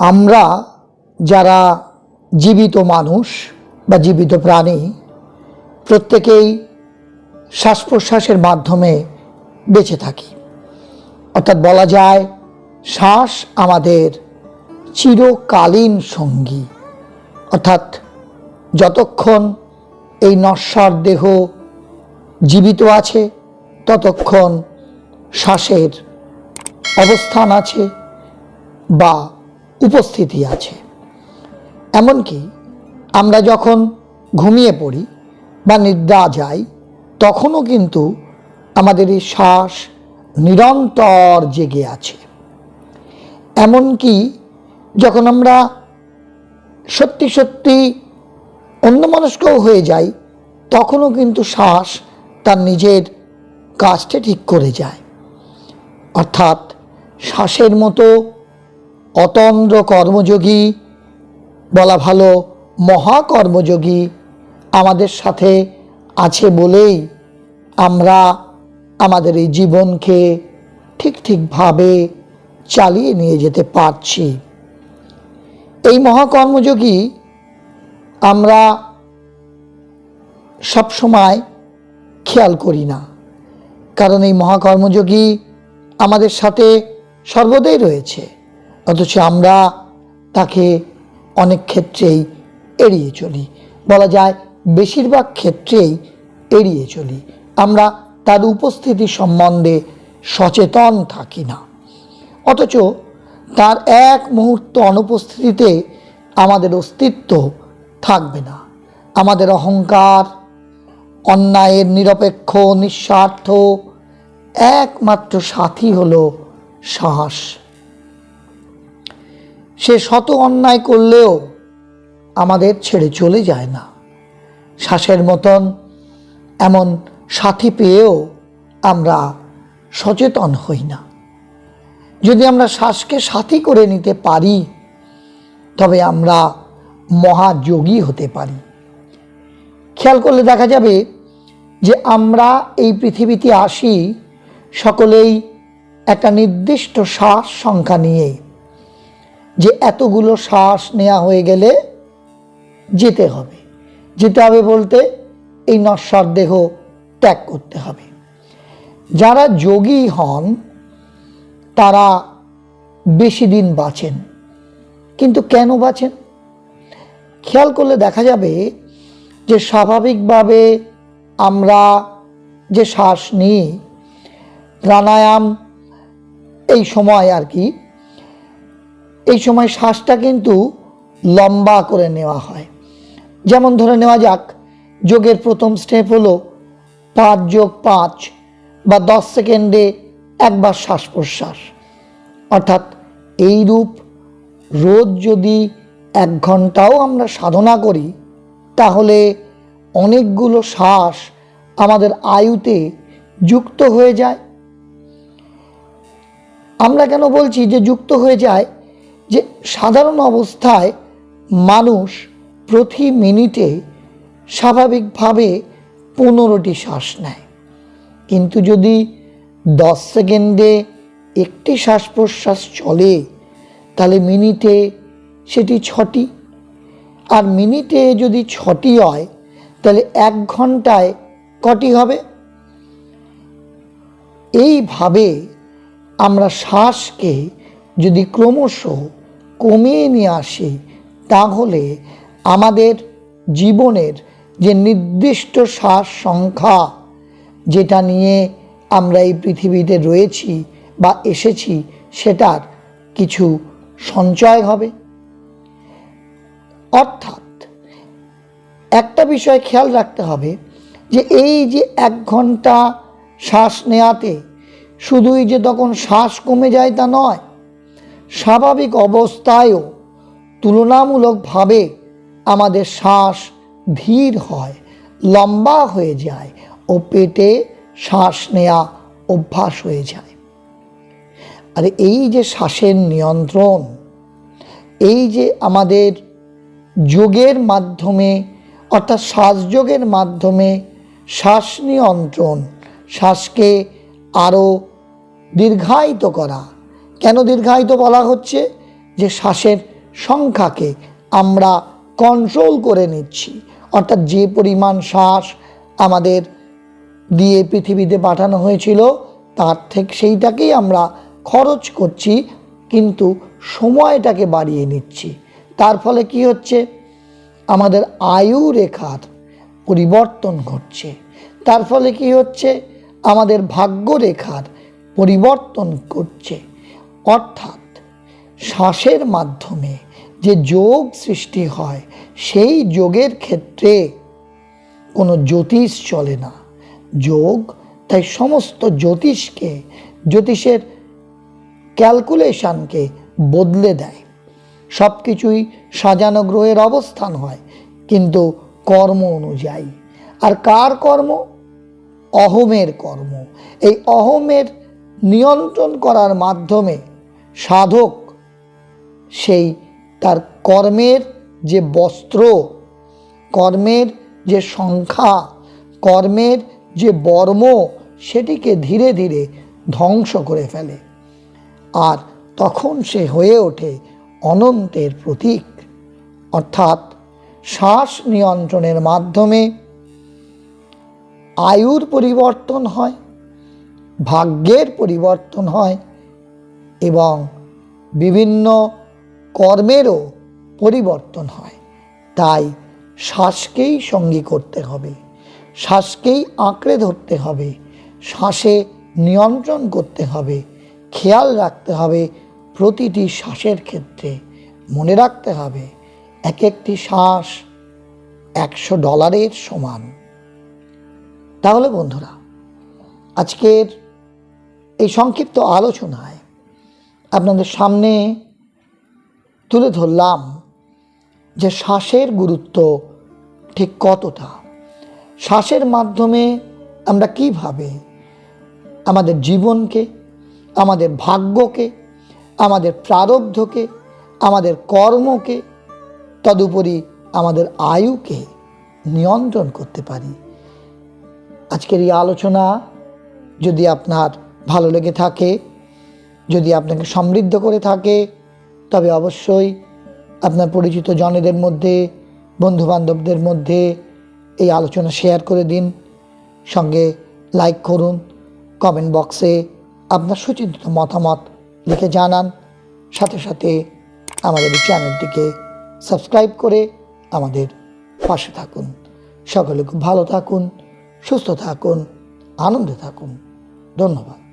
আমরা যারা জীবিত মানুষ বা জীবিত প্রাণী, প্রত্যেকেই শ্বাস প্রশ্বাসের মাধ্যমে বেঁচে থাকি। অর্থাৎ বলা যায়, শ্বাস আমাদের চিরকালীন সঙ্গী। অর্থাৎ যতক্ষণ এই নশ্বর দেহ জীবিত আছে, ততক্ষণ শ্বাসের অবস্থান আছে বা উপস্থিতি আছে। এমনকি আমরা যখন ঘুমিয়ে পড়ি বা নিদ্রা যাই, তখনও কিন্তু আমাদের এই শ্বাস নিরন্তর জেগে আছে। এমনকি যখন আমরা সত্যি সত্যি অন্যমনস্কও হয়ে যাই, তখনও কিন্তু শ্বাস তার নিজের কাজটা ঠিক করে যায়। অর্থাৎ শ্বাসের মতো অতন্দ্র কর্মযোগী, বলা ভালো মহাকর্মযোগী আমাদের সাথে আছে বলেই আমরা আমাদের এই জীবনকে ঠিক ঠিকভাবে চালিয়ে নিয়ে যেতে পারছি। এই মহাকর্মযোগী আমরা সবসময় খেয়াল করি না, কারণ এই মহাকর্মযোগী আমাদের সাথে সর্বদাই রয়েছে। অথচ আমরা তাকে অনেক ক্ষেত্রেই এড়িয়ে চলি। বলা যায় বেশিরভাগ ক্ষেত্রেই এড়িয়ে চলি। আমরা তার উপস্থিতি সম্বন্ধে সচেতন থাকি না। অথচ তার এক মুহূর্ত অনুপস্থিতিতে আমাদের অস্তিত্ব থাকবে না। আমাদের অহংকার, অন্যায়ের নিরপেক্ষ, নিঃস্বার্থ, একমাত্র সাথী হলো সাহস। সে শত অন্যায় করলেও আমাদের ছেড়ে চলে যায় না। শ্বাসের মতন এমন সাথী পেয়েও আমরা সচেতন হই না। যদি আমরা শ্বাসকে সাথী করে নিতে পারি, তবে আমরা মহাযোগী হতে পারি। খেয়াল করলে দেখা যাবে যে আমরা এই পৃথিবীতে আসি সকলেই একটা নির্দিষ্ট শ্বাস সংখ্যা নিয়ে। যে এতগুলো শ্বাস নেওয়া হয়ে গেলে যেতে হবে। যেতে হবে বলতে এই নশ্বর দেহ ত্যাগ করতে হবে। যারা যোগী হন, তারা বেশি দিন বাঁচেন। কিন্তু কেন বাঁচেন? খেয়াল করলে দেখা যাবে যে স্বাভাবিকভাবে আমরা যে শ্বাস নিই, প্রাণায়াম এই সময় আর কি এই সময় শ্বাসটা কিন্তু লম্বা করে নেওয়া হয়। যেমন ধরে নেওয়া যাক, যোগের প্রথম স্টেপ হলো পাঁচ যোগ পাঁচ বা দশ সেকেন্ডে একবার শ্বাস প্রশ্বাস অর্থাৎ এই রূপ রোজ যদি এক ঘন্টাও আমরা সাধনা করি, তাহলে অনেকগুলো শ্বাস আমাদের আয়ুতে যুক্ত হয়ে যায়। আমরা কেন বলছি যে যুক্ত হয়ে যায়? যে সাধারণ অবস্থায় মানুষ প্রতি মিনিটে স্বাভাবিকভাবে পনেরোটি শ্বাস নেয়। কিন্তু যদি দশ সেকেন্ডে একটি শ্বাস প্রশ্বাস চলে, তাহলে মিনিটে সেটি ছটি। আর মিনিটে যদি ছটি হয়, তাহলে এক ঘন্টায় কটি হবে? এইভাবে আমরা শ্বাসকে যদি ক্রমশ কমিয়ে নিয়ে আসি, তাহলে আমাদের জীবনের যে নির্দিষ্ট শ্বাস সংখ্যা যেটা নিয়ে আমরা এই পৃথিবীতে রয়েছি বা এসেছি, সেটার কিছু সঞ্চয় হবে। অর্থাৎ একটা বিষয় খেয়াল রাখতে হবে, যে এই যে এক ঘণ্টা শ্বাস নেওয়াতে শুধুই যে তখন শ্বাস কমে যায় তা নয় স্বাভাবিক অবস্থায়ও তুলনামূলকভাবে আমাদের শ্বাস ধীর হয়, লম্বা হয়ে যায় ও পেটে শ্বাস নেওয়া অভ্যাস হয়ে যায়। আর এই যে শ্বাসের নিয়ন্ত্রণ, এই যে আমাদের যোগের মাধ্যমে, অর্থাৎ শ্বাসযোগের মাধ্যমে শ্বাস নিয়ন্ত্রণ, শ্বাসকে আরও দীর্ঘায়িত করা কেন দীর্ঘায়িত বলা হচ্ছে? যে শ্বাসের সংখ্যাকে আমরা কন্ট্রোল করে নিচ্ছি। অর্থাৎ যে পরিমাণ শ্বাস আমাদের দিয়ে পৃথিবীতে পাঠানো হয়েছিল, তার থেকে সেইটাকেই আমরা খরচ করছি, কিন্তু সময়টাকে বাড়িয়ে নিচ্ছি। তার ফলে কি হচ্ছে? আমাদের আয়ু রেখার পরিবর্তন ঘটছে। তার ফলে কি হচ্ছে? আমাদের ভাগ্য রেখার পরিবর্তন করছে অর্থাৎ শ্বাসের মাধ্যমে যে যোগ সৃষ্টি হয়, সেই যোগের ক্ষেত্রে কোনো জ্যোতিষ চলে না। যোগ, তাই সমস্ত জ্যোতিষকে, জ্যোতিষের ক্যালকুলেশনকে বদলে দেয়। সব কিছুই সাজানো গ্রহের অবস্থান হয়, কিন্তু কর্ম অনুযায়ী। আর কার কর্ম? অহমের কর্ম। এই অহমের নিয়ন্ত্রণ করার মাধ্যমে সাধক, সেই তার কর্মের যে বস্ত্র, কর্মের যে সংখ্যা, কর্মের যে বর্ম, সেটিকে ধীরে ধীরে ধ্বংস করে ফেলে। আর তখন সে হয়ে ওঠে অনন্তের প্রতীক। অর্থাৎ শ্বাস নিয়ন্ত্রণের মাধ্যমে আয়ুর পরিবর্তন হয়, ভাগ্যের পরিবর্তন হয় এবং বিভিন্ন কর্মেরও পরিবর্তন হয়। তাই শ্বাসকেই সঙ্গী করতে হবে। শ্বাসকেই আঁকড়ে ধরতে হবে। শ্বাসে নিয়ন্ত্রণ করতে হবে। খেয়াল রাখতে হবে প্রতিটি শ্বাসের ক্ষেত্রে। মনে রাখতে হবে এক একটি শ্বাস একশো ডলারের সমান। তাহলে বন্ধুরা, আজকের এই সংক্ষিপ্ত আলোচনায় আপনাদের সামনে তুলে ধরলাম যে শ্বাসের গুরুত্ব ঠিক কতটা। শ্বাসের মাধ্যমে আমরা কীভাবে আমাদের জীবনকে, আমাদের ভাগ্যকে, আমাদের প্রারব্ধকে, আমাদের কর্মকে, তদুপরি আমাদের আয়ুকে নিয়ন্ত্রণ করতে পারি। আজকের এই আলোচনা যদি আপনার ভালো লেগে থাকে যদি আপনাকে সমৃদ্ধ করে থাকে, তবে অবশ্যই আপনার পরিচিত জনেদের মধ্যে, বন্ধুবান্ধবদের মধ্যে এই আলোচনা শেয়ার করে দিন। সঙ্গে লাইক করুন কমেন্ট বক্সে আপনার সুচিন্তিত মতামত লিখে জানান। সাথে সাথে আমাদের এই চ্যানেলটিকে সাবস্ক্রাইব করে আমাদের পাশে থাকুন। সকলে খুব ভালো থাকুন, সুস্থ থাকুন, আনন্দে থাকুন। ধন্যবাদ।